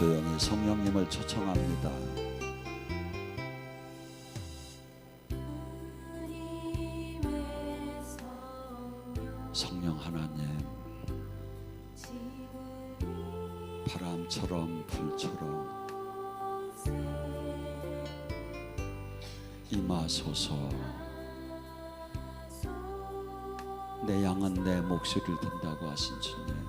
조용히 성령님을 초청합니다. 성령 하나님, 바람처럼 불처럼 임하소서. 내 양은 내 목소리를 든다고 하신 주님.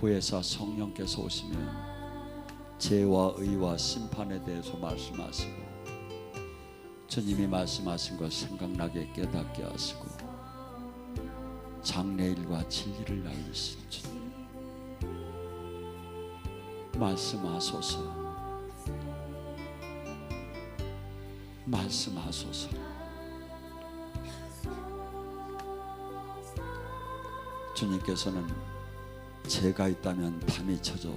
보혜사 성령께서 오시면 죄와 의와 심판에 대해서 말씀하시고 주님이 말씀하신 것 생각나게 깨닫게 하시고 장래일과 진리를 알리신 주님 말씀하소서. 말씀하소서. 주님께서는 죄가 있다면 담이 쳐져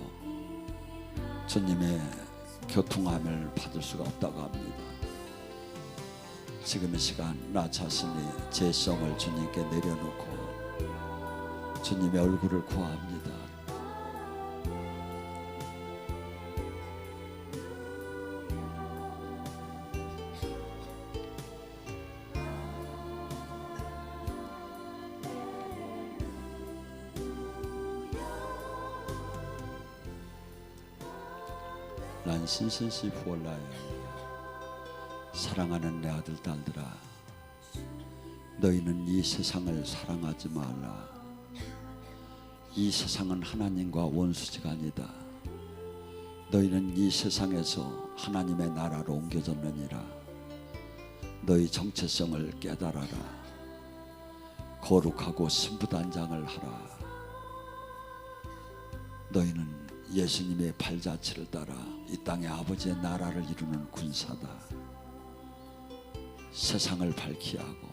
주님의 교통함을 받을 수가 없다고 합니다. 지금 이 시간 나 자신이 죄성을 주님께 내려놓고 주님의 얼굴을 구합니다. 신신시 후올라야 사랑하는 내 아들 딸들아 너희는 이 세상을 사랑하지 말라. 이 세상은 하나님과 원수지간이다. 너희는 이 세상에서 하나님의 나라로 옮겨졌느니라. 너희 정체성을 깨달아라. 거룩하고 신부단장을 하라. 너희는 예수님의 발자취를 따라 이 땅의 아버지의 나라를 이루는 군사다. 세상을 밝히 하고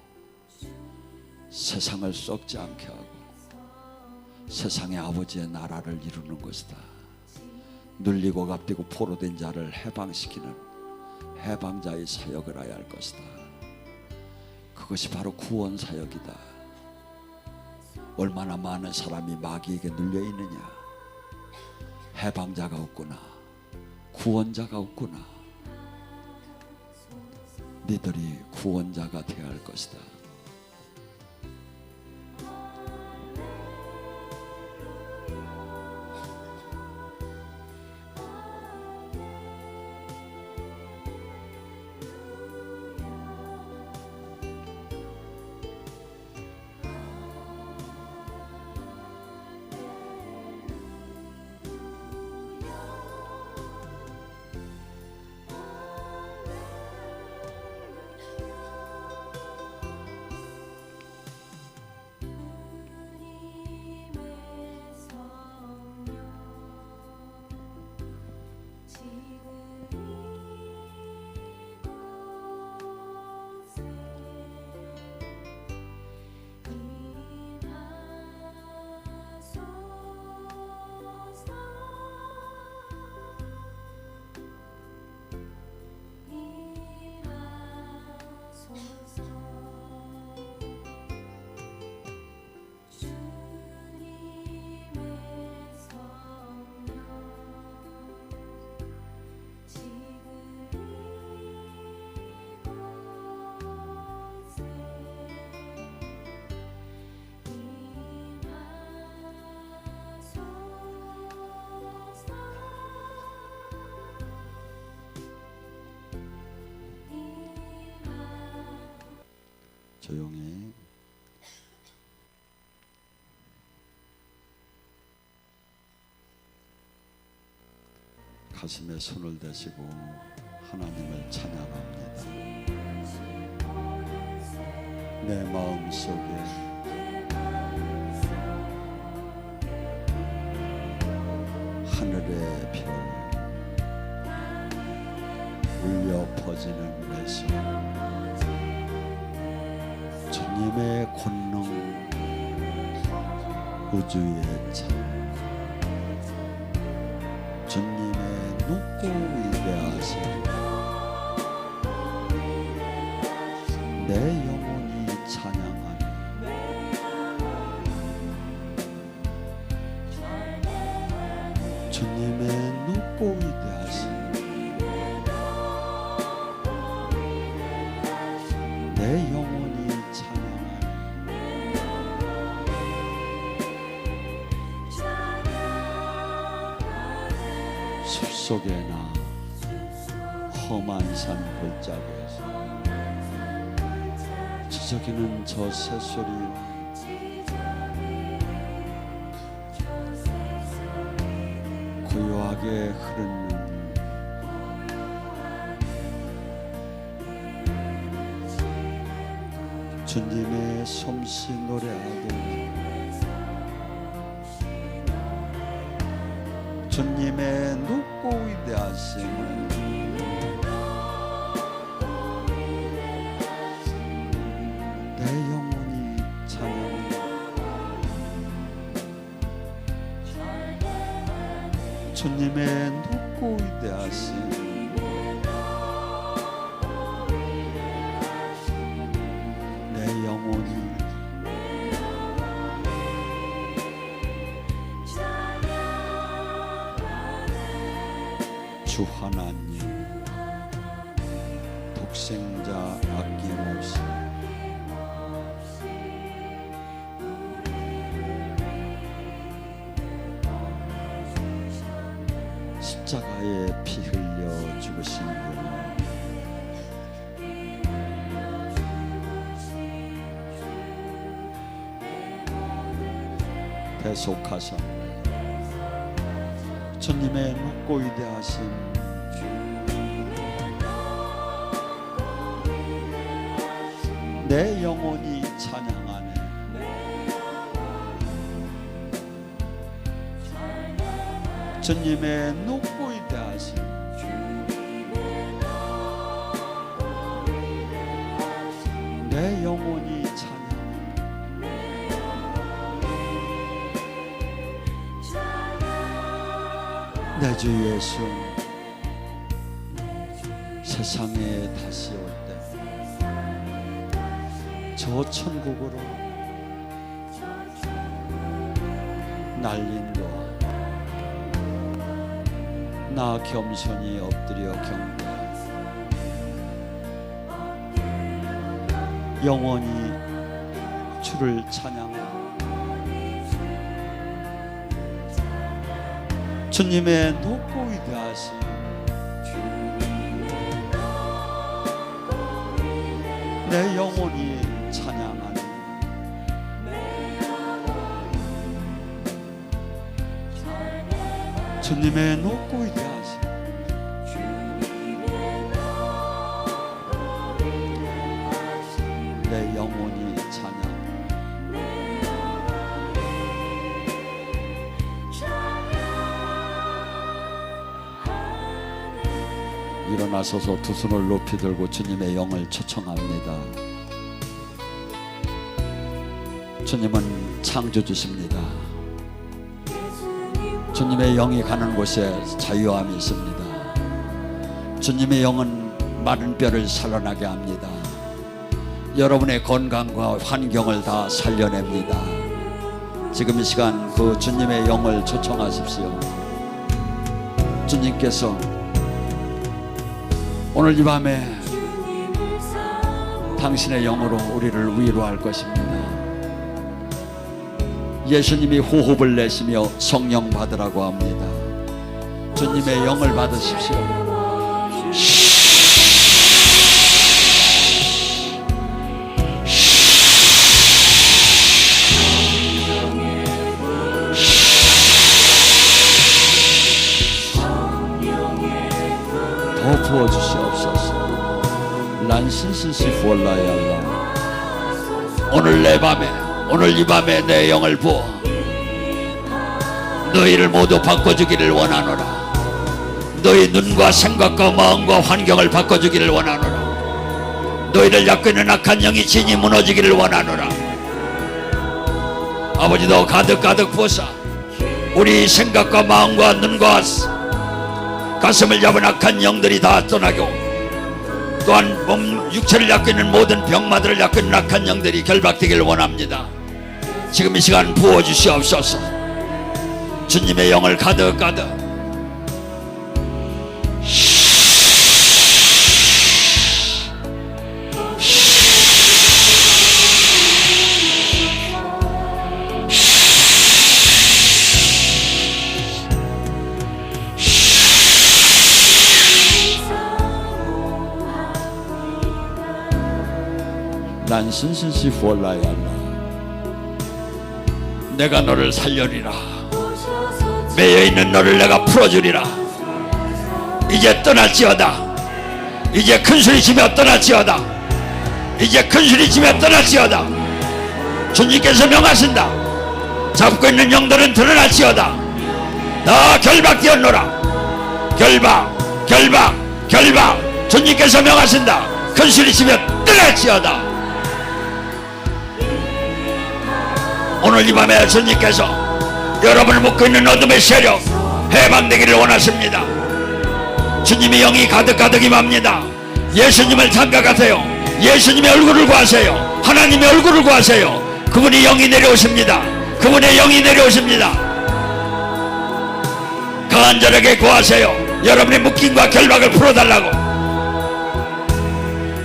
세상을 썩지 않게 하고 세상의 아버지의 나라를 이루는 것이다. 눌리고 갚디고 포로된 자를 해방시키는 해방자의 사역을 해야 할 것이다. 그것이 바로 구원 사역이다. 얼마나 많은 사람이 마귀에게 눌려 있느냐. 해방자가 없구나. 구원자가 없구나. 니들이 구원자가 되어야 할 것이다. 조용히 가슴에 손을 대시고 하나님을 찬양합니다. 내 마음 속에 하늘의 별 울려 퍼지는 내심 주님의 권능 우주의 참 주님의 높고 위대하심 내 영혼이 찬양하니 주님의 높고 위대 험한 산 골짜기에서 지저귀는 저 새소리와 고요하게 흐르는 주님의 솜씨 노래하듯 주님의 높고 위대하심 주님의 높고 위대하심 대속하사 주님의 높고 위대하신 내 영혼이 찬양하네. 주님의 높고 위대하신 내 영혼이 내 주 예수 세상에 다시 올 때 저 천국으로 날린도 나 겸손히 엎드려 경배 영원히 주를 찬양하고 주님의 높고 위대하신 내 영혼이 찬양하니 주님의 높 일어나서서 두 손을 높이 들고 주님의 영을 초청합니다. 주님은 창조주십니다. 주님의 영이 가는 곳에 자유함이 있습니다. 주님의 영은 마른 뼈를 살아나게 합니다. 여러분의 건강과 환경을 다 살려냅니다. 지금 이 시간 그 주님의 영을 초청하십시오. 주님께서 오늘 이 밤에 당신의 영으로 우리를 위로할 것입니다. 예수님이 호흡을 내시며 성령 받으라고 합니다. 주님의 영을 받으십시오. 더 부어주시옵소서. 란신신시 볼라야라. 오늘 내 밤에 오늘 이 밤에 내 영을 부어 너희를 모두 바꿔주기를 원하노라. 너희 눈과 생각과 마음과 환경을 바꿔주기를 원하노라. 너희를 있는 악한 영이 진이 무너지기를 원하노라. 아버지도 가득 가득 부어서 우리 생각과 마음과 눈과 가슴을 잡은 악한 영들이 다 떠나고 또한 몸 육체를 잡고 있는 모든 병마들을 잡고 있는 악한 영들이 결박되기를 원합니다. 지금 이 시간 부어 주시옵소서. 주님의 영을 가득 가득 신신시 후올라야라 내가 너를 살려리라. 매여 있는 너를 내가 풀어주리라. 이제 떠날지어다. 이제 큰 소리 치며 떠날지어다. 이제 큰 소리 치며 떠날지어다. 주님께서 명하신다. 잡고 있는 영들은 드러날지어다. 다 결박되었노라. 결박 결박 결박. 주님께서 명하신다. 큰 소리 치며 떠날지어다 오늘 이 밤에 주님께서 여러분을 묶고 있는 어둠의 세력 해방되기를 원하십니다. 주님의 영이 가득 가득 임합니다. 예수님을 생각하세요. 예수님의 얼굴을 구하세요. 하나님의 얼굴을 구하세요. 그분이 영이 내려오십니다. 그분의 영이 내려오십니다. 간절하게 구하세요. 여러분의 묶임과 결박을 풀어달라고.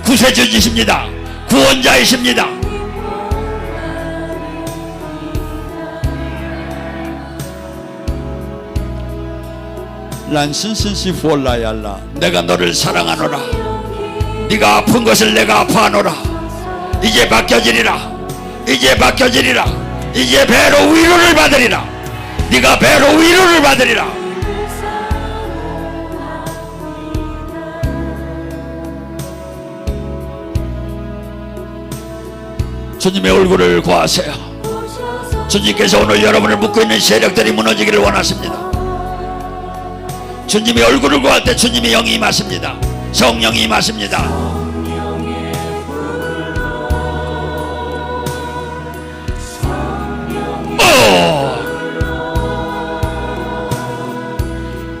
구세주이십니다. 구원자이십니다 란신신시 후올라얄라. 내가 너를 사랑하노라. 네가 아픈 것을 내가 아파하노라. 이제 바뀌어지리라. 이제 바뀌어지리라. 이제 배로 위로를 받으리라. 네가 배로 위로를 받으리라. 주님의 얼굴을 구하세요. 주님께서 오늘 여러분을 묶고 있는 세력들이 무너지기를 원하십니다 주님의 얼굴을 구할 때 주님의 영이 임하십니다. 성령이 임하십니다.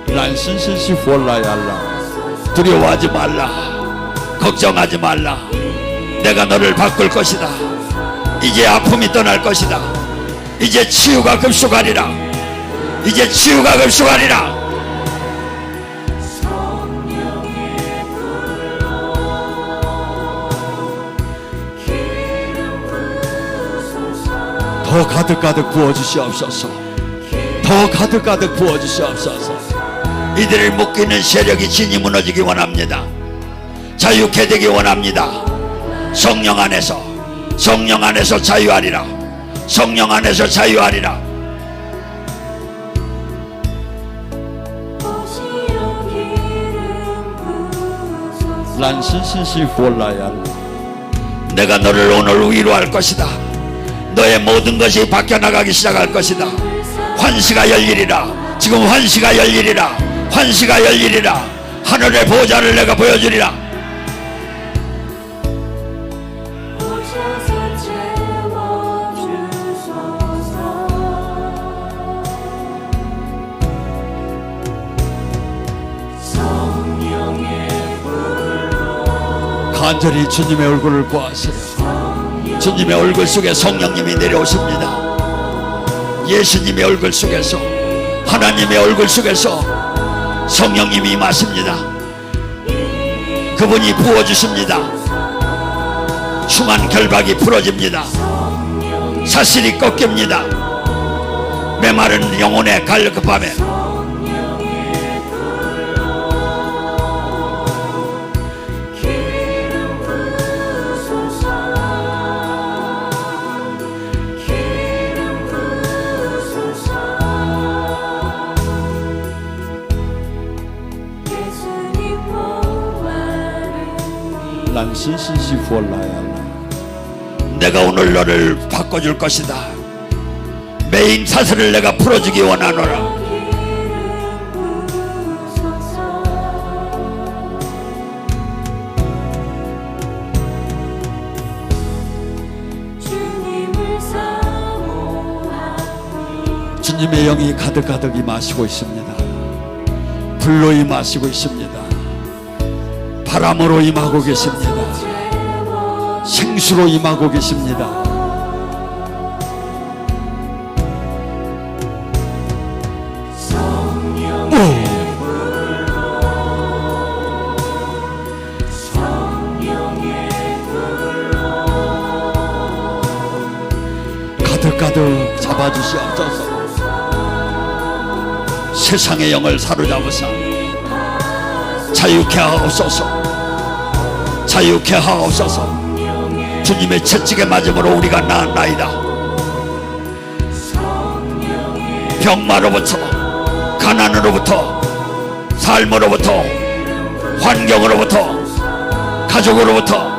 란신신시 후올라얄라. 두려워하지 말라. 걱정하지 말라. 내가 너를 바꿀 것이다. 이제 아픔이 떠날 것이다. 이제 치유가 급속하리라. 이제 치유가 급속하리라 더 가득가득 부어주시옵소서. 더 가득가득 부어주시옵소서. 이들을 묶이는 세력이 진이 무너지기 원합니다. 자유케 되기 원합니다. 성령 안에서 성령 안에서 자유하리라. 성령 안에서 자유하리라. 란신신시 후올라야 내가 너를 오늘 위로할 것이다 너의 모든 것이 바뀌어나가기 시작할 것이다. 환시가 열리리라. 지금 환시가 열리리라. 환시가 열리리라. 하늘의 보좌를 내가 보여주리라. 간절히 주님의 얼굴을 구하세요 주님의 얼굴 속에 성령님이 내려오십니다. 예수님의 얼굴 속에서 하나님의 얼굴 속에서 성령님이 임하십니다. 그분이 부어주십니다. 흉한 결박이 풀어집니다. 사실이 꺾입니다. 메마른 영혼의 갈급함에 란신신시 후올라야 내가 오늘 너를 바꿔줄 것이다. 메인 사슬을 내가 풀어주기 원하노라. 주님의 영이 가득가득 임하시고 있습니다. 불로 임하시고 있습니다 바람으로 임하고 계십니다. 생수로 임하고 계십니다. 가득가득 잡아주시옵소서 세상의 영을 사로잡으사 자유케 하옵소서 자유케 하옵소서. 주님의 채찍에 맞음으로 우리가 나았나이다. 병마로부터 가난으로부터 삶으로부터 환경으로부터 가족으로부터